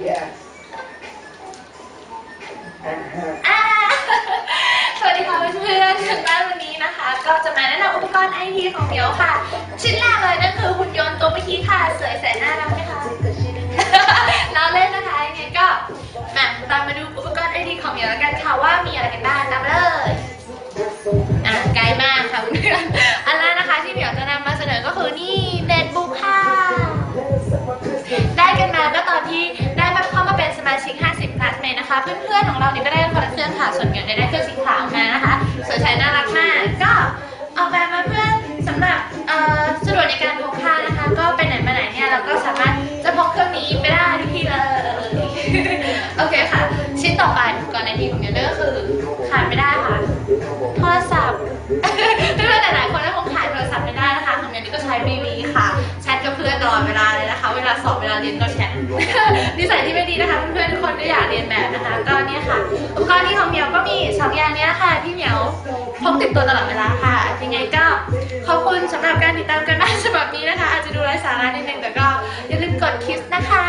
Yes. Uh-huh. อ่า สวัสดีค่ะเพื่อนๆถึงบ้านวันนี้นะคะ ก็จะมาแนะนำอุปกรณ์ไอทีของเหมียวค่ะ ชิ้นแรกเลยนั่นคือหุ่นยนต์ตัวเมื่อกี้ค่ะ สวยแสนน่ารักไหมคะ เราเล่นนะคะยังไงก็มาตามมาดูอุปกรณ์ไอทีของเหมียวแล้วกันค่ะว่ามีอะไรกันบ้างตามมาเลย อเคค่ะ ชิ้นต่อไปอุปกรณ์ในทีของเหมียวเนี่ยก็คือขาดไม่ได้ค่ะ โทรศัพท์เพื่อนหลายๆคนก็คงขาดโทรศัพท์ไม่ได้นะคะของเยนี่ก็ใช้วีวีค่ะ แชทกับเพื่อนตลอดเวลาเลยนะคะ เวลาสอบเวลาเรียนก็แชท นิสัยที่ไม่ดีนะคะเพื่อนๆทุกคนก็อยากเรียนแบบนะคะ ก็เนี่ยค่ะ อุปกรณ์ที่ของเหมียวก็มีสองอย่างเนี้ยค่ะที่เหมียวพกติดตัวตลอดเวลาค่ะ ยังไงก็ขอบคุณสำหรับการติดตามกันบ้านฉบับนี้นะคะ อาจจะดูไร้สาระนิดนึงแต่ก็อย่าลืมกดคิสนะคะ